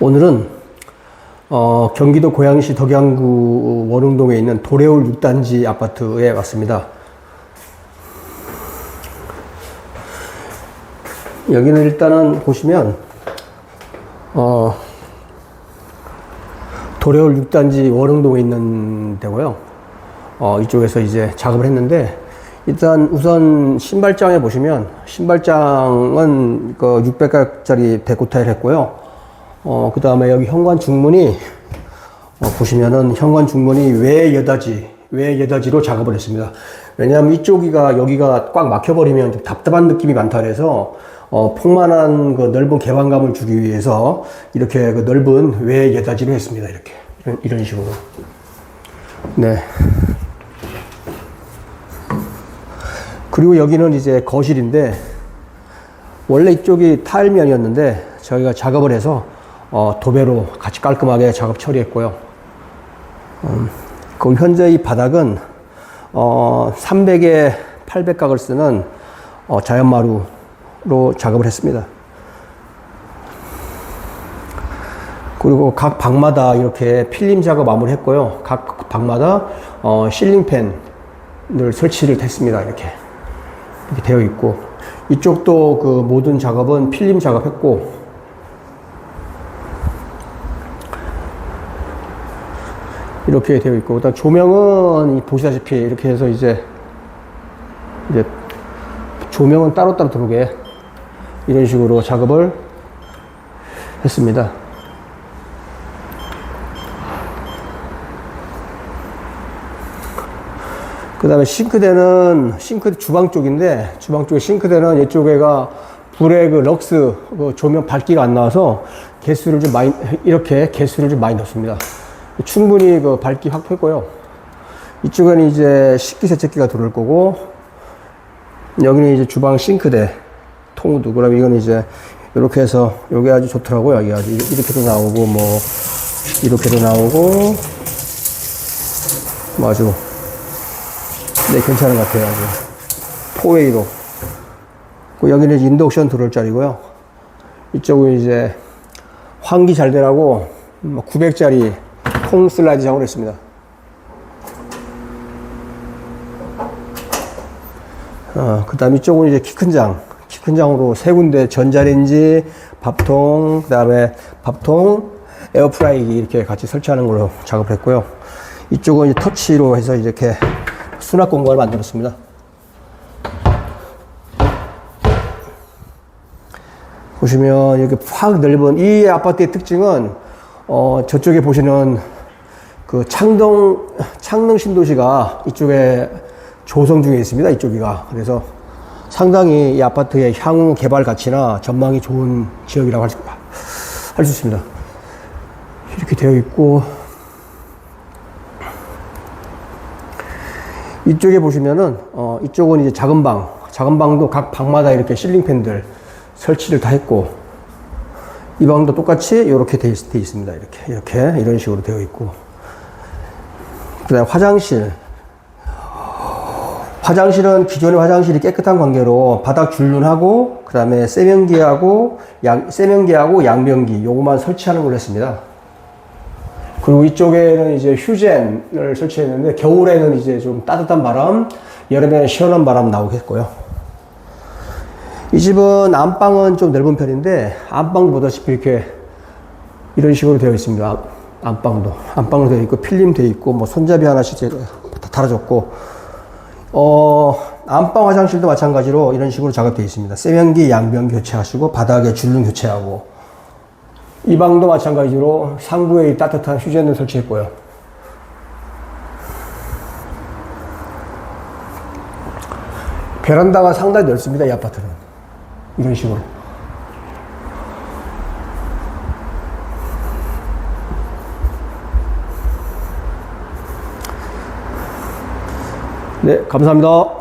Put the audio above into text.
오늘은 어, 경기도 고양시 덕양구 원흥동에 있는 도래울 6단지 아파트에 왔습니다. 여기는 일단은 보시면 어, 도래울 6단지 원흥동에 있는 데고요. 어, 이쪽에서 이제 작업을 했는데 일단 우선 신발장에 보시면 신발장은 그 600가짜리 데코 타일 했고요. 어, 그 다음에 여기 현관 중문이 어, 보시면은 현관 중문이 외 여다지, 외 여다지로 작업을 했습니다. 왜냐하면 이쪽이가 여기가 꽉 막혀버리면 좀 답답한 느낌이 많다 그래서 어, 폭만한 그 넓은 개방감을 주기 위해서 이렇게 그 넓은 외 여다지로 했습니다. 이렇게 이런, 이런 식으로. 네. 그리고 여기는 이제 거실인데 원래 이쪽이 타일면이었는데 저희가 작업을 해서 어, 도배로 같이 깔끔하게 작업 처리했고요. 음, 그 현재 이 바닥은 어, 300에 800각을 쓰는 어, 자연마루로 작업을 했습니다. 그리고 각 방마다 이렇게 필름 작업 마무리 했고요. 각 방마다 어, 실링팬을 설치를 했습니다. 이렇게 이렇게 되어 있고 이쪽도 그 모든 작업은 필름 작업했고 이렇게 되어 있고 일단 조명은 이 보시다시피 이렇게 해서 이제 이제 조명은 따로따로 들어오게 이런 식으로 작업을 했습니다. 그 다음에 싱크대는 싱크대 주방 쪽인데 주방 쪽에 싱크대는 이쪽에가 불의 그 럭스 그 조명 밝기가 안 나와서 개수를 좀 많이 이렇게 개수를 좀 많이 넣습니다. 충분히 그 밝기 확보했고요. 이쪽에는 이제 식기 세척기가 들어올 거고 여기는 이제 주방 싱크대 통도 그럼 이건 이제 이렇게 해서 요게 아주 좋더라고요. 여기 아주 이렇게도 나오고 뭐 이렇게도 나오고 뭐 아주 네, 괜찮은 것 같아요. 아주. 포웨이로. 그 여기는 이제 인덕션 들어올 자리고요. 이쪽은 이제 환기 잘 되라고 900짜리 통 슬라이드 작업을 했습니다. 어, 그 다음 이쪽은 이제 키 큰 장. 키 큰 장으로 세 군데 전자레인지, 밥통, 그 다음에 밥통, 에어프라이기 이렇게 같이 설치하는 걸로 작업을 했고요. 이쪽은 이제 터치로 해서 이렇게 수납 공간을 만들었습니다. 보시면 이렇게 확 넓은 이 아파트의 특징은 어 저쪽에 보시는 그 창동 창릉 신도시가 이쪽에 조성 중에 있습니다. 이쪽이가 그래서 상당히 이 아파트의 향후 개발 가치나 전망이 좋은 지역이라고 할 수 있습니다. 이렇게 되어 있고 이쪽에 보시면은 어 이쪽은 이제 작은 방 작은 방도 각 방마다 이렇게 실링 팬들 설치를 다 했고 이 방도 똑같이 이렇게 돼, 있, 돼 있습니다 이렇게 이렇게 이런 식으로 되어 있고 그다음 화장실 화장실은 기존의 화장실이 깨끗한 관계로 바닥 줄눈하고 그 다음에 세면기하고 양, 세면기하고 양변기 요거만 설치하는 걸로 했습니다. 그리고 이쪽에는 이제 휴젠을 설치했는데 겨울에는 이제 좀 따뜻한 바람, 여름에는 시원한 바람 나오겠고요. 이 집은 안방은 좀 넓은 편인데 안방도 보다시피 이렇게 이런 식으로 되어 있습니다. 안방도 안방으로 되어 있고 필름 되어 있고 뭐 손잡이 하나씩 다 달아줬고 어 안방 화장실도 마찬가지로 이런 식으로 작업되어 있습니다. 세면기 양변 교체하시고 바닥에 줄눈 교체하고 이 방도 마찬가지로 상부에 따뜻한 휴전을 설치했고요. 베란다가 상당히 넓습니다. 이 아파트는 이런 식으로. 네, 감사합니다.